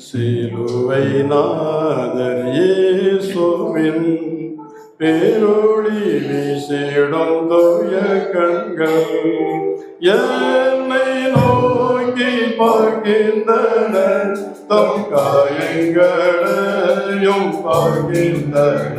சிலுவை நாதர் இயேசுவின் பேரொளி வீசிடும் தோய கண்கள் என்னை நோக்கி பார்க்கின்றன தம் காயங்களையும் பார்க்கின்றன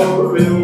envolveu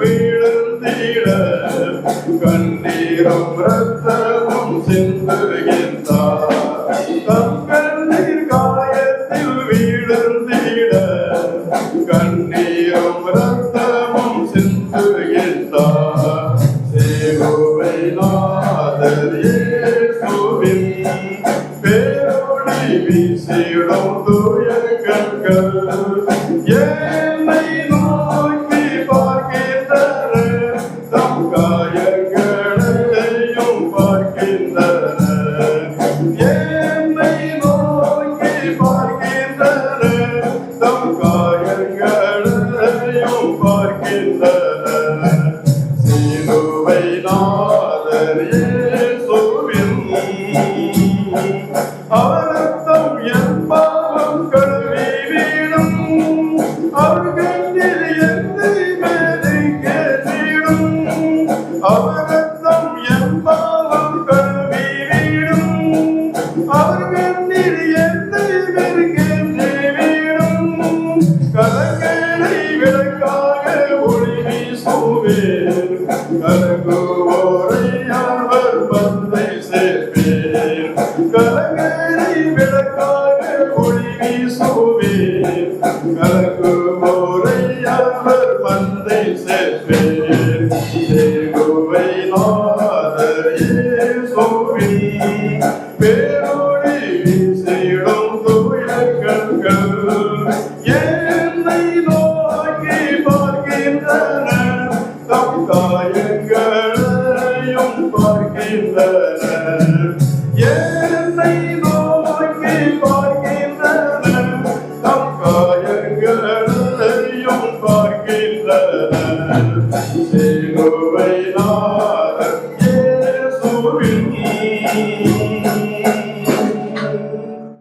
வீழ்ந்திட கண்ணீரும் ரத்தமும் சிந்துகின்றார் தங்கண்ணீர் காயத்தில் வீழ்ந்திட கண்ணீரும் ரத்தமும் சிந்துகின்றார் சேவை நாதர் இயேசுவின் பேரோடை வீசிடும் தூய கண்கள் ஏ better than God. தந்தை சேவை நாதர் சோவி பேரோடி சேடும் தூய கண்கள். என்னை நோக்கி பார்க்கின்றன. தம் தாயங்களையும் பார்க்கின்றன. ஏ keep the